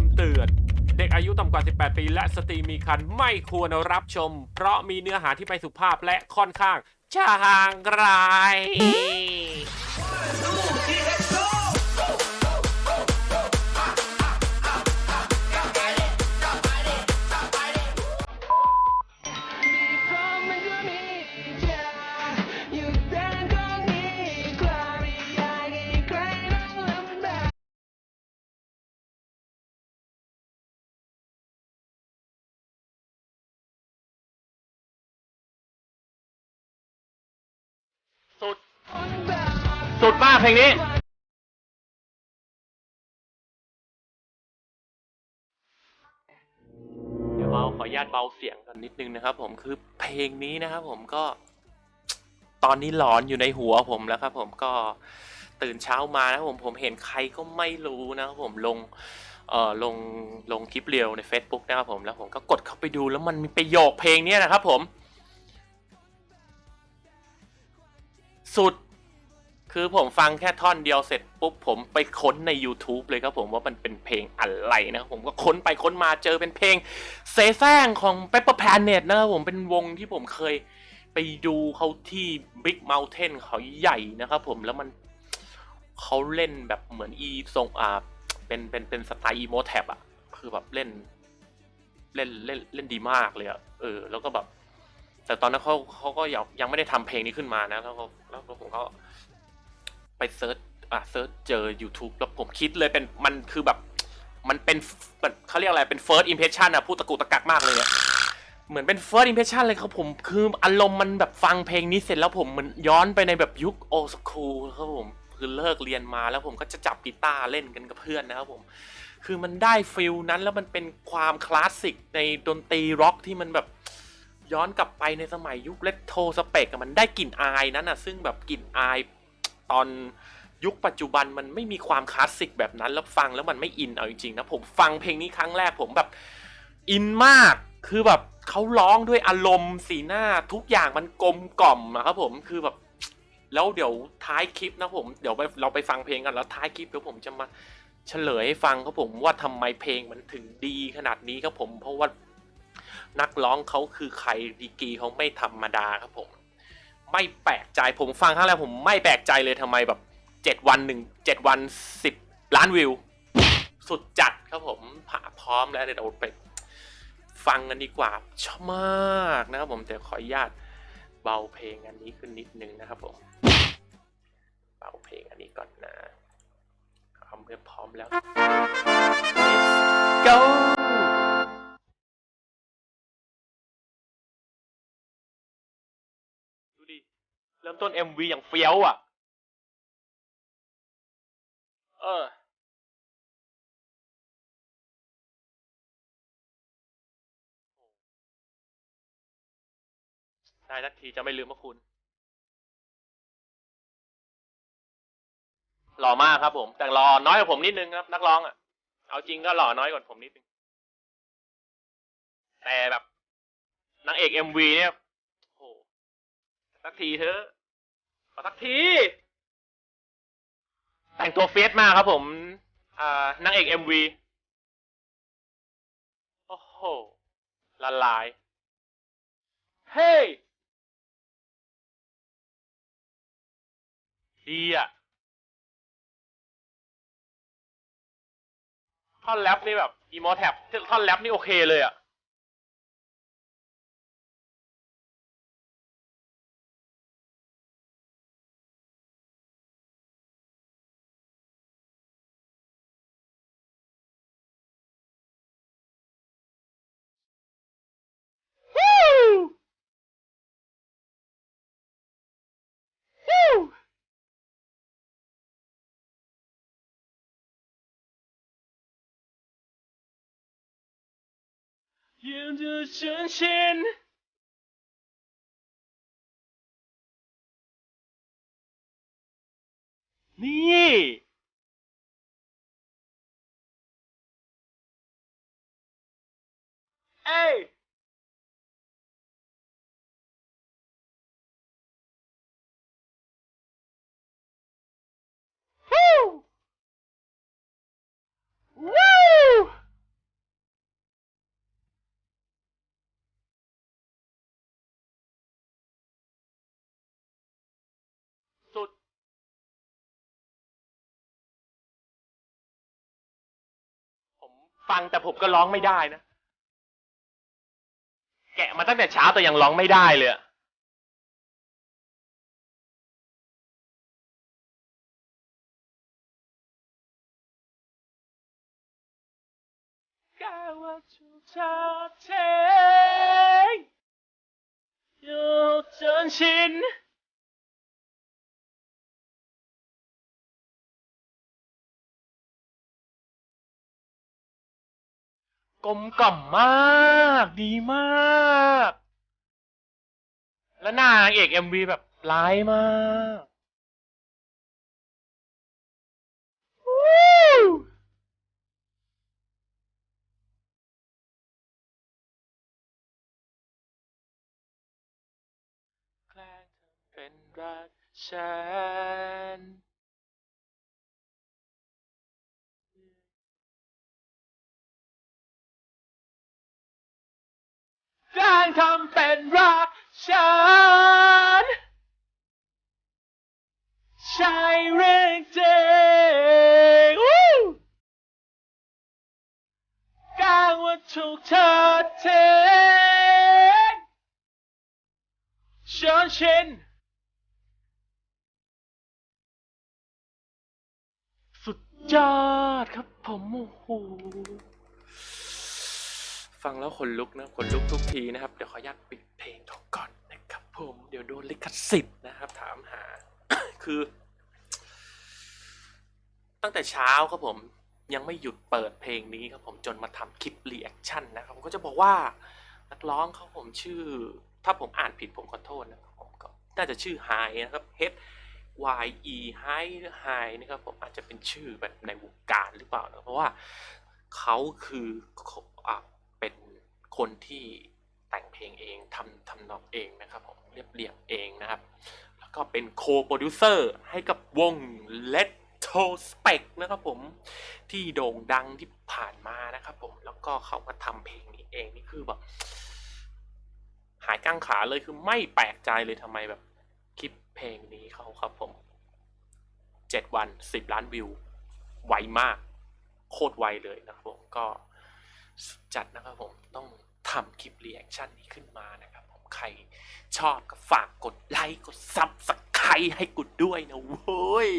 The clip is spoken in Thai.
ำเตือน เด็กอายุต่ำกว่า 18 ปี และสตรีมีครรภ์ไม่ควรรับชม เพราะมีเนื้อหาที่ไม่สุภาพและค่อนข้างจางราย สุดมากเพลงนี้เดี๋ยวเราขออนุญาตเบาเสียงกันนิดนึงนะครับ ผมคือเพลงนี้นะครับ ผมก็ ตอนนี้หลอนอยู่ในหัวผมแล้วครับ ผมก็ตื่นเช้ามานะครับผมผมเห็นใครก็ไม่รู้นะครับผมลงเอ่อลงลงคลิปเรียวใน Facebook นะครับผมแล้วผมก็กดเข้าไปดูแล้วมันมีประโยคเพลงนี้นะครับ ผม สุด คือผมฟังแค่ท่อนเดียวเสร็จปุ๊บผมไปค้นใน YouTube เลยครับผมว่ามันเป็นเพลงอะไรนะครับผมก็ค้นไปค้นมาเจอเป็นเพลงเซแซงของ Pepper Planet นะครับผมเป็นวงที่ผมเคยไปดูเขาที่ Big Mountain เขาใหญ่นะครับผมแล้วมันเขาเล่นแบบเหมือนอีทรงอ่าเป็นเป็นเป็นสไตล์อีโมแท็บอะคือแบบเล่นเล่นเล่นเล่นดีมากเลยอะเออ แล้วก็แบบ แต่ตอนนั้นเขาเขาก็ยังยังไม่ได้ทำเพลงนี้ขึ้นมานะแล้วก็แล้วก็ผมก็ ไปเซิร์ชอะเซิร์ชเจอ YouTube แล้วผมคิดเลยเป็นมันคือแบบ มันเป็นมันเขาเรียกอะไรเป็น first impression อะพูดตะกุตะกักมากเลยเนี่ยเหมือนเป็น first impression เลยครับผมคืออารมณ์มันแบบฟังเพลงนี้เสร็จแล้วผมเหมันย้อนไปในแบบยุคโอสคูลครับผมคือเลิกเรียนมาแล้วผมก็จะจับกีตาร์เล่นกันกับเพื่อนนะครับผม คือมันได้ฟิลนั้นแล้วมันเป็นความคลาสสิกในดนตรีร็อกที่มันแบบย้อนกลับไปในสมัยยุคเลตโทสเปกมันได้กลิ่นอายนั้นอะซึ่งแบบกลิ่นอาย ตอนยุคปัจจุบันมันไม่มีความคลาสสิกแบบนั้น แล้วฟังแล้วมันไม่อินเอาจริงๆนะผมฟังเพลงนี้ครั้งแรกผมแบบอินมากคือแบบเขาร้องด้วยอารมณ์สีหน้าทุกอย่างมันกลมกล่อมนะครับผมคือแบบแล้วเดี๋ยวท้ายคลิปนะผมเดี๋ยวเราไปฟังเพลงกันแล้วท้ายคลิปเดี๋ยวผมจะมาเฉลยให้ฟังครับผมว่าทำไมเพลงมันถึงดีขนาดนี้ครับผมเพราะว่านักร้องเขาคือใครดีกรีเขาไม่ธรรมดาครับผม ไม่แปลกใจผมฟังครั้งแรกผมไม่แปลกใจเลยทำไมแบบเจ็ดวันหนึ่งเจ็ดวันสิบล้านวิว สุดจัดครับผมผพร้อมแล้วเดี๋ยวเราไปฟังกันดีกว่าชอบมากนะครับผมแต่ขออนุญาตเบาเพลงอันนี้ขึ้นนิดนึงนะครับผมเบาเพลงอันนี้ก่อนนะเอาเมื่อพร้อมแล้ว ริ่มต้น MV อย่างเฟี้ยวอะ เออ ได้สักทีจะไม่ลืมพระคุณ หล่อมากครับผม แต่หล่อน้อยกว่าผมนิดนึงครับ นักร้องอะ เอาจริงก็หล่อน้อยกว่าผมนิดนึง แต่แบบนางเอก MV เนี่ยโอ้โหสักทีเถอะ ขอสักที แต่งตัวเฟียสมากครับผมอ่านางเอก MV โอ้โห ละลาย เฮ้ยดีอะท่อนแรปนี่แบบอีโมแท็บท่อนแรปนี่โอเคเลยอะ 沿着针线，你。哎。 ฟังแต่ผมก็ร้องไม่ได้นะ แกะมาตั้งแต่เช้าแต่ยังร้องไม่ได้เลยกาว่าถูกเธอเทอยู่จนชิน กลมกล่อมมาก ดีมาก แล้วนางเอกเอ็มวีแบบร้ายมากแกล้งทำเป็นรักฉัน แกล้งทำเป็นรักฉัน ใช่เรื่องจริงกล้งว่าถูกเธอเทฉันชินสุดยอดครับผมโอ้โห ฟังแล้วขนลุกนะขนลุกทุกทีนะครับ เดี๋ยวขออนุญาตปิดเพลงเขาก่อนนะครับ ผมเดี๋ยวโดนลิขสิทธิ์นะครับ ถามหา คือ ตั้งแต่เช้าครับผม ยังไม่หยุดเปิดเพลงนี้ครับผมจนมาทำคลิปรีแอคชั่นนะครับผมก็จะบอกว่านักร้องเขาผมชื่อ ถ้าผมอ่านผิดผมขอโทษนะครับผมก็น่าจะชื่อไฮนะครับ H Y E High หรือ High นะครับผมอาจจะเป็นชื่อแบบในวงการหรือเปล่านะเพราะว่าเขาคือ คนที่แต่งเพลงเองทำทำนองเองนะครับผมเรียบเรียงเองนะครับ แล้วก็เป็นโคโปรดิวเซอร์ให้กับวง Let t o Spec นะครับผมที่โด่งดังที่ผ่านมานะครับผมแล้วก็เขามาทำเพลงนี้เองนี่คือแบบหายก้างขาเลยคือไม่แปลกใจเลยทำไมแบบคลิปเพลงนี้เขาครับผมเจ็ดวันสิบล้านวิว ไวมาก โคตรไวเลยนะครับผมก็จัดนะครับผมต้อง ทำคลิปรีแอคชั่นนี้ขึ้นมานะครับผมใครชอบก็ฝากกดไลค์กดซับสไครต์ให้กุดด้วยนะเว้ย